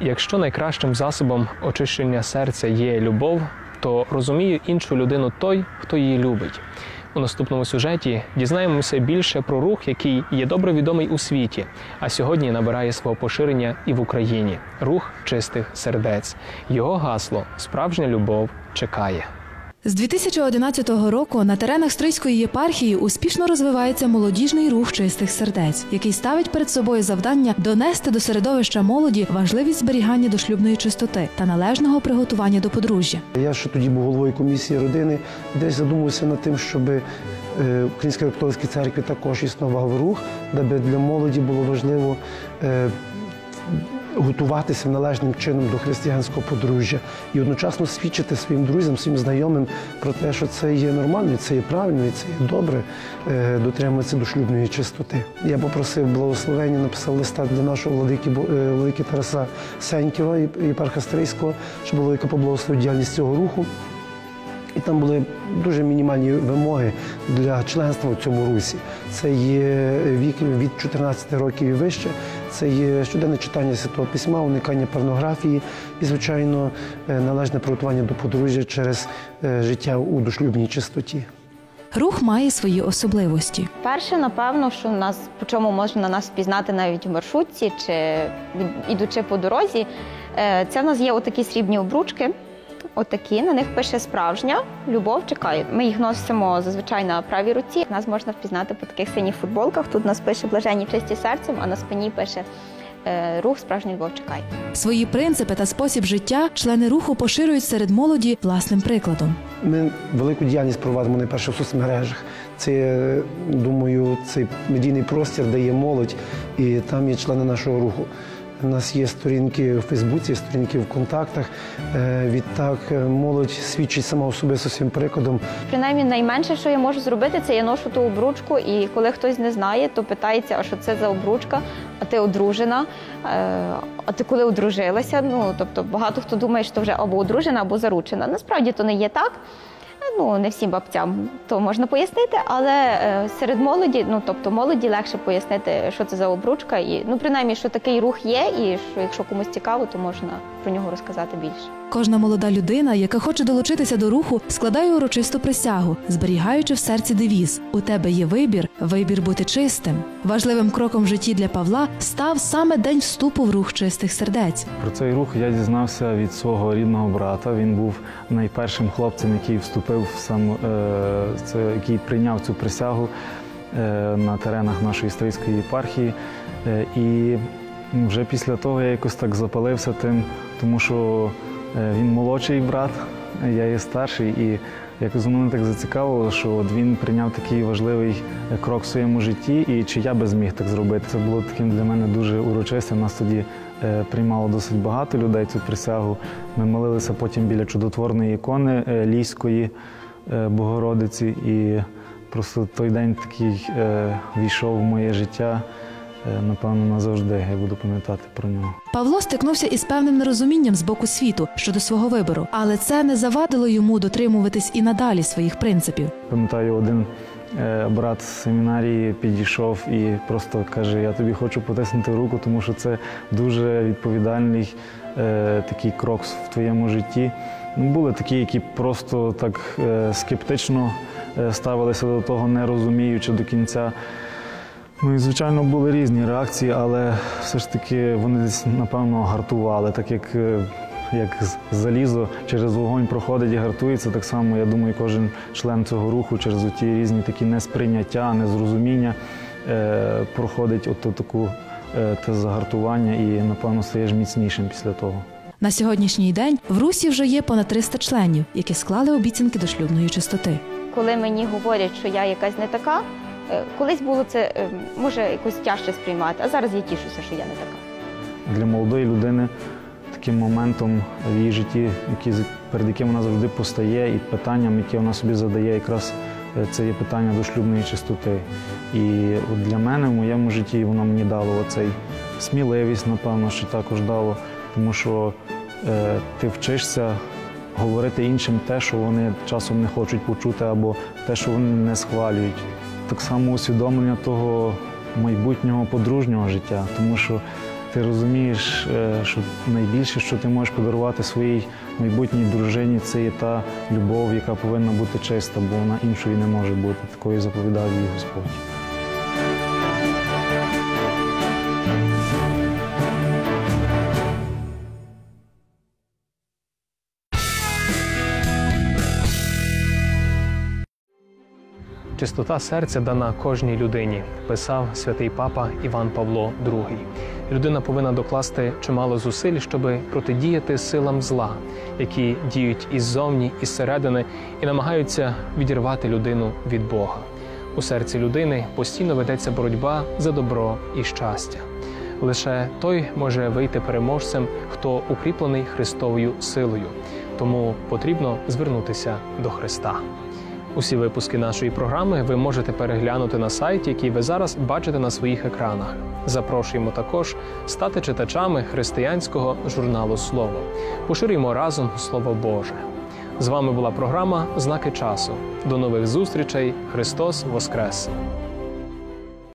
Якщо найкращим засобом очищення серця є любов, то розуміє іншу людину той, хто її любить. У наступному сюжеті дізнаємося більше про рух, який є добре відомий у світі, а сьогодні набирає свого поширення і в Україні рух чистих сердець. Його гасло Справжня любов чекає. З 2011 року на теренах Стрийської єпархії успішно розвивається молодіжний рух чистих сердець, який ставить перед собою завдання донести до середовища молоді важливість зберігання дошлюбної чистоти та належного приготування до подружжя. Я ще тоді був головою комісії родини, десь задумався над тим, щоб е, в Українській католицькій церкві також існував рух, де для молоді було важливо е, готуватися належним чином до християнського подружжя і одночасно свідчити своїм друзям, своїм знайомим про те, що це є нормально, це є правильно, і це є добре дотримуватися до шлюбної чистоти. Я попросив благословення, написав листа для нашого владики, е, владики Тараса Сеньківа, і Стрийського, щоб владика поблагословив діяльність цього руху. Там були дуже мінімальні вимоги для членства в цьому русі. Це є вік від 14 років і вище, це є щоденне читання святого письма, уникання порнографії і, звичайно, е, належне приготування до подружжя через е, життя у дошлюбній чистоті. Рух має свої особливості. Перше, напевно, що нас по чому можна нас впізнати навіть в маршрутці чи ідучи по дорозі, е, це в нас є отакі срібні обручки. Отакі, на них пише справжня любов чекає. Ми їх носимо зазвичай на правій руці. Нас можна впізнати по таких синіх футболках. Тут нас пише блаженні чисті серцем, а на спині пише е, рух справжня любов чекає. Свої принципи та спосіб життя члени руху поширюють серед молоді власним прикладом. Ми велику діяльність проводимо найперше в соцмережах. Це, е, думаю, цей медійний простір, де є молодь, і там є члени нашого руху. У нас є сторінки в Фейсбуці, сторінки в контактах. Е, Відтак е, молодь свідчить сама особисто своїм прикладом. Принаймні, найменше, що я можу зробити, це я ношу ту обручку, і коли хтось не знає, то питається, а що це за обручка, а ти одружена, Е, а ти коли одружилася? Ну тобто багато хто думає, що вже або одружена, або заручена. Насправді то не є так. Ну, не всім бабцям то можна пояснити, але е, серед молоді, ну тобто молоді легше пояснити, що це за обручка, і ну принаймні, що такий рух є, і що якщо комусь цікаво, то можна про нього розказати більше. Кожна молода людина, яка хоче долучитися до руху, складає урочисту присягу, зберігаючи в серці девіз У тебе є вибір, вибір бути чистим. Важливим кроком в житті для Павла став саме день вступу в рух чистих сердець. Про цей рух я дізнався від свого рідного брата. Він був найпершим хлопцем, який вступив в сам, е, це, який прийняв цю присягу е, на теренах нашої стрийської єпархії. Е, і вже після того я якось так запалився тим, тому що він молодший брат, я є старший, і якось мене так зацікавило, що от він прийняв такий важливий е, крок в своєму житті, і чи я би зміг так зробити. Це було таким для мене дуже урочистим. Нас тоді е, приймало досить багато людей цю присягу. Ми молилися потім біля чудотворної ікони е, Ліської Богородиці, і просто той день такий війшов в моє життя. Е, Напевно, назавжди я буду пам'ятати про нього. Павло стикнувся із певним нерозумінням з боку світу щодо свого вибору, але це не завадило йому дотримуватись і надалі своїх принципів. Пам'ятаю, один е, брат з семінарії підійшов і просто каже: Я тобі хочу потиснути руку, тому що це дуже відповідальний е, такий крок в твоєму житті. Ну, були такі, які просто так скептично ставилися до того, не розуміючи до кінця. Ну і звичайно були різні реакції, але все ж таки вони десь напевно гартували, так як, е, як з- залізо через вогонь проходить і гартується. Так само я думаю, кожен член цього руху через ті різні такі несприйняття, незрозуміння е, проходить от таку е, те загартування і напевно стаєш міцнішим після того. На сьогоднішній день в Русі вже є понад 300 членів, які склали обіцянки до шлюбної чистоти. коли мені говорять, що я якась не така, колись було це е, може якось тяжче сприймати, а зараз я тішуся, що я не така. для молодої людини таким моментом в її житті, перед яким вона завжди постає, і питанням, яке вона собі задає, якраз е, це є питання до шлюбної чистоти. І от для мене в моєму житті воно мені дало оцей сміливість, напевно, що також дало, тому що е, ти вчишся говорити іншим те, що вони часом не хочуть почути, або те, що вони не схвалюють. Так само усвідомлення того майбутнього подружнього життя, тому що ти розумієш, е, що найбільше, що ти можеш подарувати своїй майбутній дружині, це є та любов, яка повинна бути чиста, бо вона іншої не може бути. Такою заповідав їй Господь. Чистота серця дана кожній людині, писав святий папа Іван Павло II. Людина повинна докласти чимало зусиль, щоб протидіяти силам зла, які діють іззовні, із середини і намагаються відірвати людину від Бога. У серці людини постійно ведеться боротьба за добро і щастя. Лише той може вийти переможцем, хто укріплений Христовою силою. Тому потрібно звернутися до Христа. Усі випуски нашої програми ви можете переглянути на сайті, який ви зараз бачите на своїх екранах. Запрошуємо також стати читачами християнського журналу Слово. Поширюємо разом Слово Боже. З вами була програма Знаки часу. До нових зустрічей. Христос Воскрес!